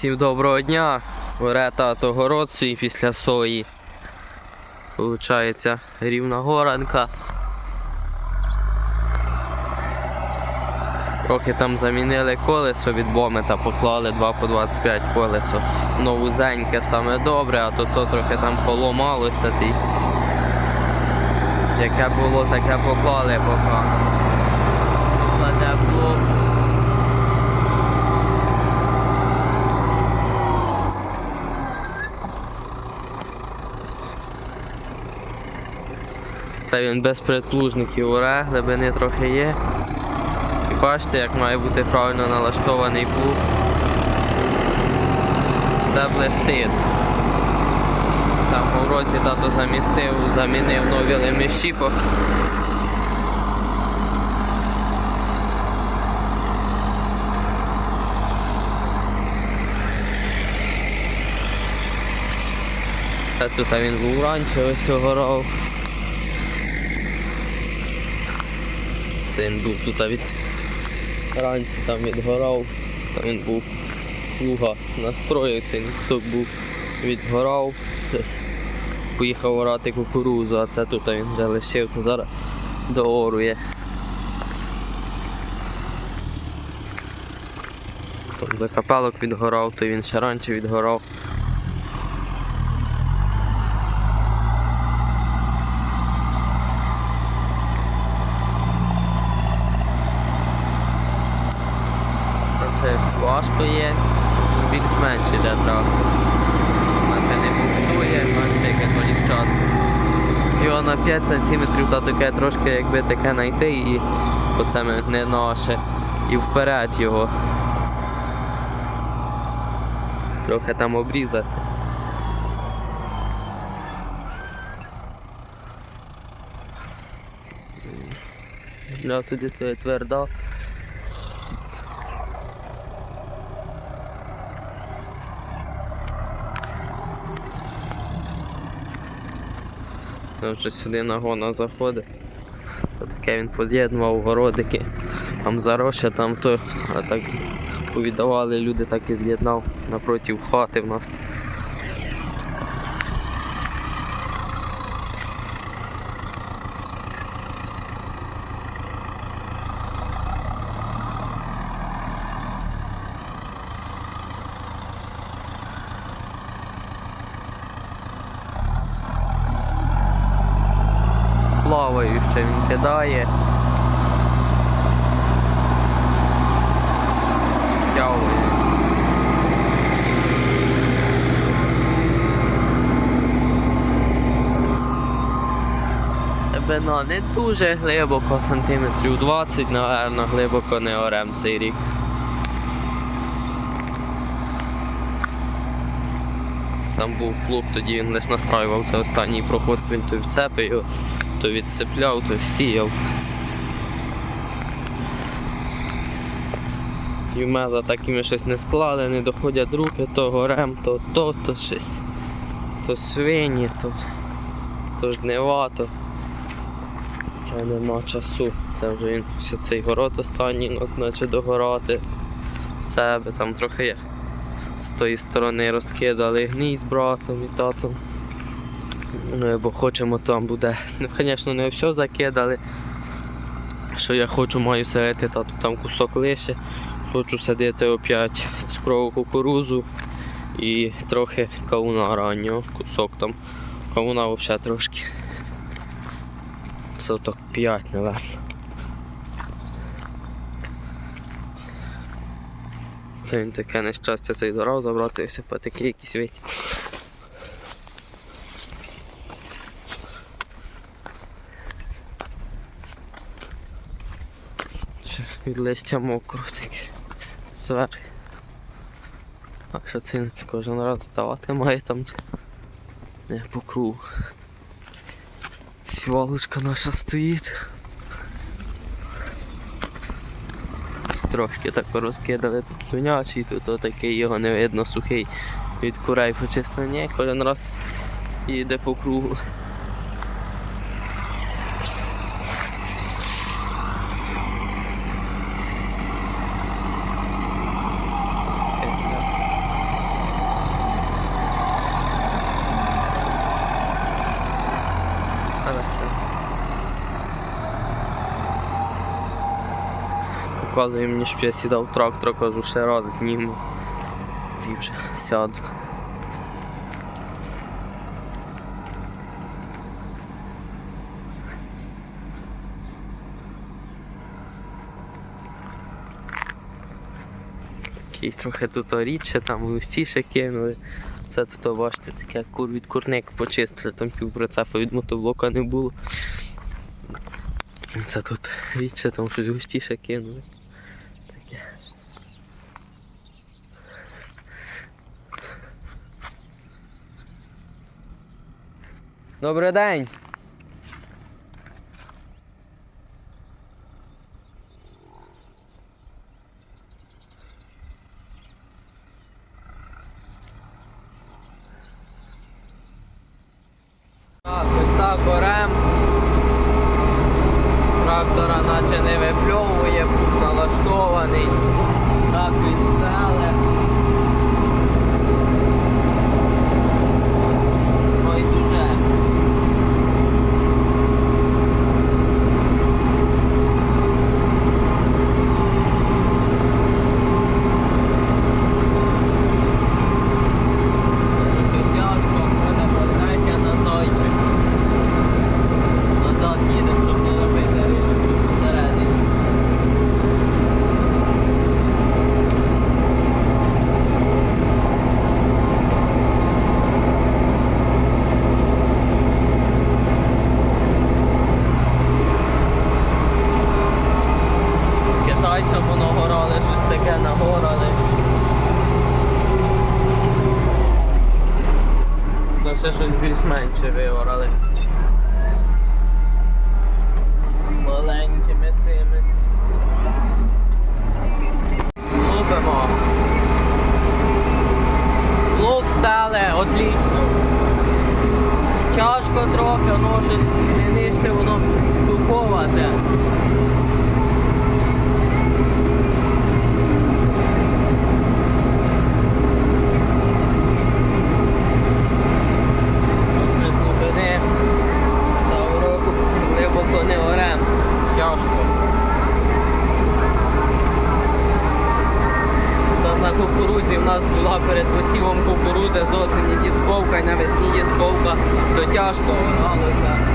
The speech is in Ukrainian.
Всім доброго дня. Бере тато город свій після сої. Получається рівна горанка. Трохи там замінили колесо від бомета, поклали 2 по 25 колесо. Новузеньке саме добре, а то, то трохи там поломалося. Яке було, таке поклали поки. Це він без предплужників уре, глибини трохи є. І бачите, як має бути правильно налаштований плуг. Це блистить. Там по році тато замістив, замінив нові по- Та тут він був раніше ось. Це він був тут від раніше там відгорав, там він був плуга настроїв, цей кусок був відгорав, поїхав орати кукурузу, а це тут він вже лишив, це зараз доорує. Там за капелок відгорав, то він ще раніше відгорав. Трохи важко є, більш-менш іде трактор. Наче не буксує, бачите, яке коліщатко. Його на 5 см та таке трошки якби таке знайти і оце ми не наше. І вперед його. Трохи там обрізати. Бля, туди то є тверда. Там вже сюди нагона заходить. Таке він поз'єднував городики. Там зароще, там то, а так повідавали люди, так і з'єднав напроти хати в нас. Плаваюче він кидає. Тягує. Глибина не дуже глибоко, сантиметрів 20, напевно, глибоко не орем цей рік. Там був плуг, тоді він лише настраював це останній проход, він то вцепив то відцепляв, то сіяв. І в меза такими щось не склали, не доходять руки, то горем, то то, то щось, то свині, то, то жнива, то це нема часу. Це вже він все цей город останній нас наче догорати в себе, там трохи є. З тої сторони розкидали гній з братом і татом. Ну, бо хочемо там буде. Ну, звісно, не все закидали. Що я хочу, маю садити, тату там кусок лише. Хочу садити опять цукрову кукурузу і трохи кавуна раннього, кусок там. Кавуна взагалі трошки. Соток 5, напевно. Та він таке нещастя цей дорав забрати і все патики якісь вийти. Від листя мокро таке. Зверх. А що це кожен раз давати має там не по кругу. Свалочка наша стоїть. Трошки так розкидали тут свинячий, тут отакий його не видно сухий від курей почеснення, кожен раз їде по кругу. Показує мені, щоб я сідав в трактор, кажу, ще раз зніму. Ти вже сяду. Такий трохи тут рідше, там густіше кинули. Це тут, бачите, таке кур від курник почистили, там півпроцепа від мотоблока не було. Це тут рідше, там щось густіше кинули. Добрий день! çerçeveye була перед посівом кукурудзи з осені дісковка і навесні дісковка, то тяжко оралося.